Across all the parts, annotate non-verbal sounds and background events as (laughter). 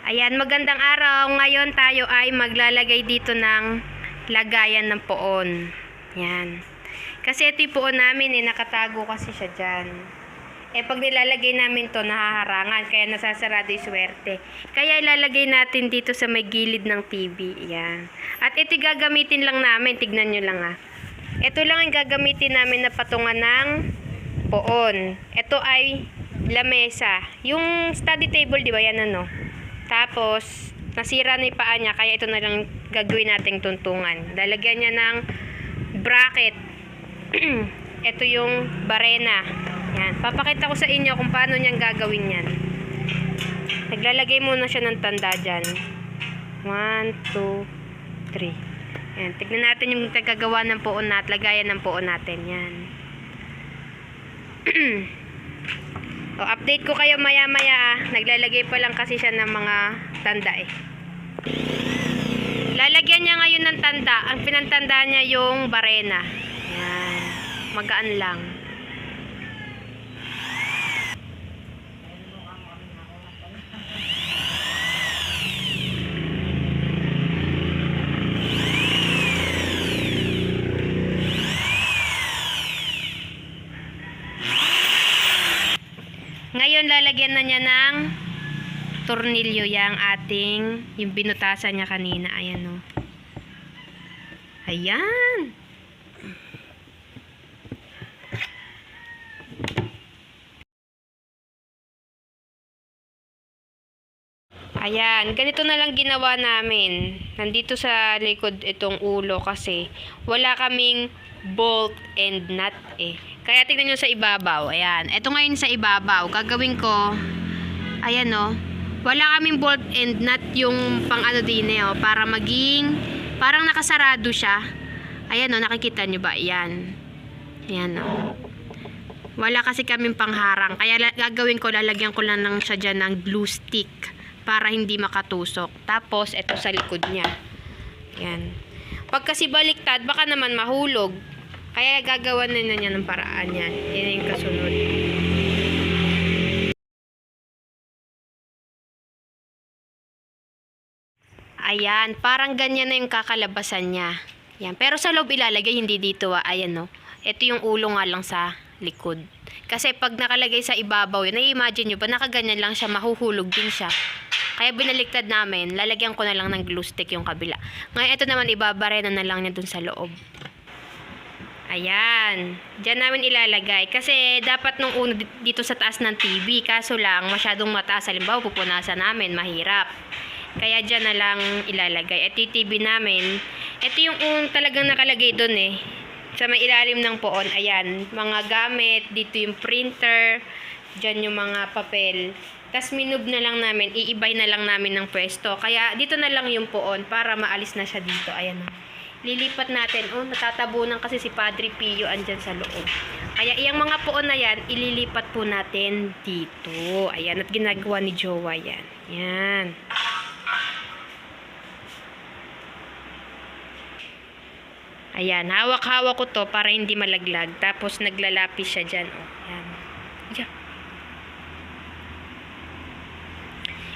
Ayan, magandang araw. Ngayon tayo ay maglalagay dito ng lagayan ng poon. Yan. Kasi ito yung poon namin eh, nakatago kasi siya dyan. Eh pag nilalagay namin to nahaharangan, kaya nasasarado yung swerte. Kaya ilalagay natin dito sa may gilid ng TV. Yan. At ito gagamitin lang namin, tignan nyo lang ah. Ito lang ang gagamitin namin na patungan ng poon. Ito ay lamesa. Yung study table, di ba yan ano? Tapos, nasira na yung paa niya, kaya ito na lang gagawin nating tuntungan. Lalagyan niya ng bracket. (clears throat) ito yung barena. Yan. Papakita ko sa inyo kung paano niyang gagawin yan. Naglalagay muna siya ng tanda dyan. 1, 2, 3. Yan. Tignan natin yung tagagawa ng poon natin. Lagayan ng poon natin. Yan. (clears throat) O, update ko kayo maya-maya ah. Naglalagay pa lang kasi siya ng mga tanda eh. Lalagyan niya ngayon ng tanda. Ang pinantanda niya yung barena. Yan. Magaan lang. Ngayon lalagyan na niya ng tornilyo yang ating yung binutasan niya kanina. Ayan o. Ayan. Ayan, ganito na lang ginawa namin. Nandito sa likod itong ulo kasi wala kaming bolt and nut eh. Kaya tingnan nyo sa ibabaw. Ayan, ito ngayon sa ibabaw. Gagawin ko, ayan o. Wala kaming bolt and nut yung pang ano din eh oh, para maging, parang nakasarado siya. Ayan o, nakikita nyo ba? Ayan. Ayan o. Wala kasi kaming pangharang. Kaya gagawin ko, lalagyan ko lang ng siya dyan ng glue stick para hindi makatusok. Tapos, ito sa likod niya. Yan. Pag kasi baliktad, baka naman mahulog. Kaya gagawa na na niya ng paraan yan. Yan yung kasunod. Ayan, parang ganyan na yung kakalabasan niya. Yan. Pero sa loob ilalagay, hindi dito ah. Ayan no. Ito yung ulo nga lang sa likod. Kasi pag nakalagay sa ibabaw, yun, na-imagine nyo ba, nakaganyan lang siya, mahuhulog din siya. Kaya binaliktad namin, lalagyan ko na lang ng glue stick yung kabila. Ngayon, ito naman, ibabarena na lang niya dun sa loob. Ayan. Diyan namin ilalagay. Kasi dapat nung uno di- dito sa taas ng TV. Kaso lang, masyadong mataas. Halimbawa, pupunasan namin. Mahirap. Kaya dyan na lang ilalagay. Ito yung TV namin. Ito yung un talagang nakalagay doon eh. Sa may ilalim ng poon. Ayan. Mga gamit. Dito yung printer. Dyan yung mga papel. Tapos minub na lang namin. Iibay na lang namin ng pwesto. Kaya dito na lang yung poon para maalis na siya dito. Ayan o lilipat natin. Oh, natatabunan kasi si Padre Pio andyan sa loob. Kaya iyang mga poon na yan, ililipat po natin dito. Ayan, at ginagawa ni Jowa yan. Yan. Ayan, hawak-hawak ko to para hindi malaglag. Tapos naglalapis siya dyan. Oh, yan. Yan.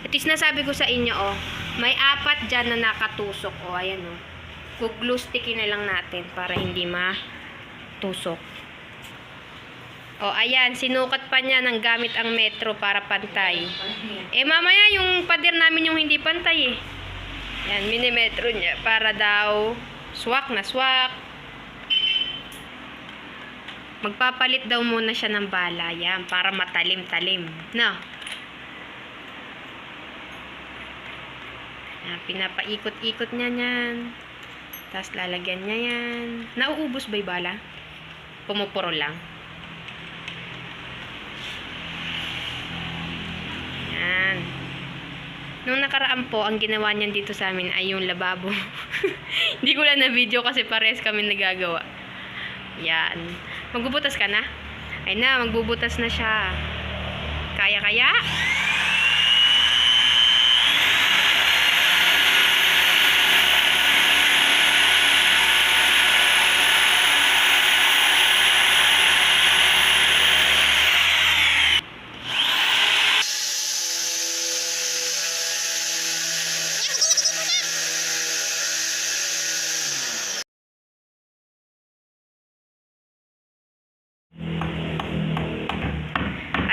Ito yung sinasabi ko sa inyo, oh. May apat dyan na nakatusok. Oh, ayan, oh. Glue sticky na lang natin para hindi matusok. O, ayan, sinukat pa niya ng gamit ang metro para pantay. Eh, mamaya yung pader namin yung hindi pantay eh. Yan, minimetro niya para daw swak na swak. Magpapalit daw muna siya ng bala yan para matalim-talim. No? Yan, pinapaikot-ikot niya yan. Tapos lalagyan niya yan. Nauubos ba bala? Pumupuro lang. Yan. Nung nakaraan po, ang ginawa niyan dito sa amin ay yung lababo. (laughs) Hindi ko lang na video kasi pares kami nagagawa. Yan. Magbubutas ka na? Ay na, magbubutas na siya. Kaya-kaya?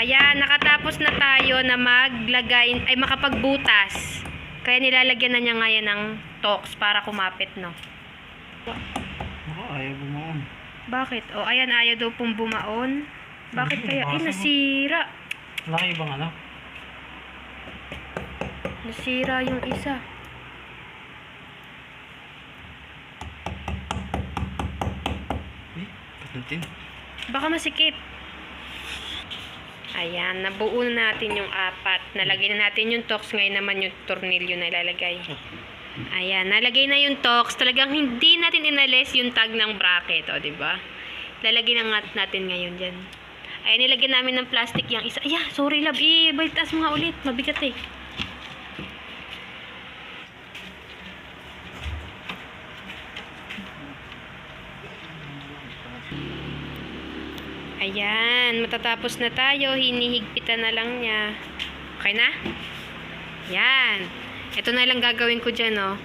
Matatapos na tayo na maglagay, ay makapagbutas. Kaya nilalagyan na niya ngayon ng tox para kumapit, no? Ako, ayaw bumaan. Bakit? O, ayan, ayaw daw pong bumaon. Bakit kaya? Ay, nasira. Laki bang ano? Nasira yung isa. Eh, patutin. Baka masikip. Ayan, nabuo na natin yung apat. Nalagay na natin yung tox. Ngayon naman yung tornilyo na ilalagay. Ayan, nalagay na yung tox. Talagang hindi natin inalis yung tag ng bracket, o, di ba? Lalagay na nga natin ngayon dyan. Ayan, nilagyan namin ng plastic yung isa. Ay, sorry love. Eh, balitas mo nga ulit. Mabigat eh. Ayan, matatapos na tayo. Hinihigpitan na lang niya. Okay na? Yan. Ito na lang gagawin ko dyan, oh.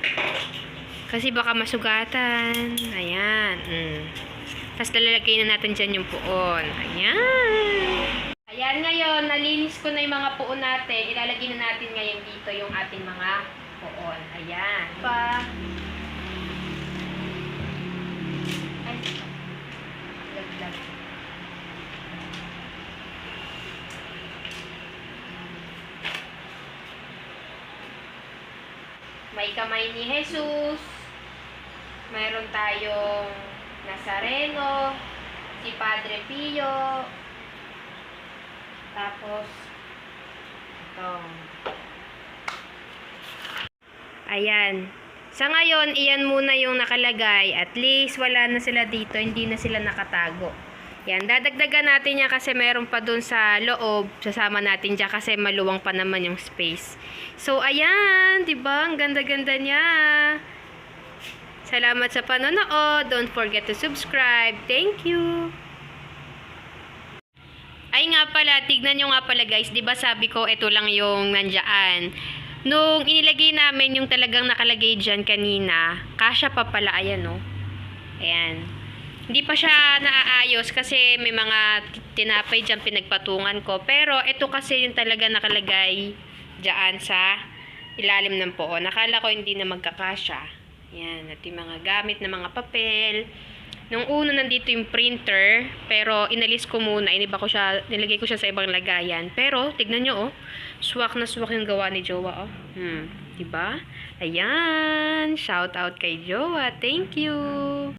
Kasi baka masugatan. Ayan. Mm. Tapos lalagay na natin dyan yung puon. Ayan. Ayan ngayon, nalinis ko na yung mga puon natin. Ilalagay na natin ngayon dito yung ating mga puon. Ayan. Pa. Ay. Laglag. May kamay ni Jesus. Mayroon tayong Nazareno, si Padre Pio. Tapos, ito. Ayan. Sa ngayon, iyan muna yung nakalagay. At least, wala na sila dito. Hindi na sila nakatago. Yan, dadagdagan natin yan kasi meron pa dun sa loob. Sasama natin dyan kasi maluwang pa naman yung space. So, ayan, di ba? Ang ganda-ganda niya. Salamat sa panonood. Don't forget to subscribe. Thank you. Ay nga pala, tignan nyo nga pala guys, di ba sabi ko ito lang yung nandyaan. Nung inilagay namin yung talagang nakalagay dyan kanina, kasya pa pala, ayan no. Ayan. Hindi pa siya naaayos kasi may mga tinapay dyan pinagpatungan ko. Pero ito kasi yung talaga nakalagay dyan sa ilalim ng poon. Nakala ko hindi na magkakasya. Yan, at yung mga gamit na mga papel. Nung una nandito yung printer, pero inalis ko muna, iniba ko siya, nilagay ko siya sa ibang lagayan. Pero, tignan nyo oh, swak na swak yung gawa ni Jowa oh. Hmm, diba? Ayan, shout out kay Jowa, thank you!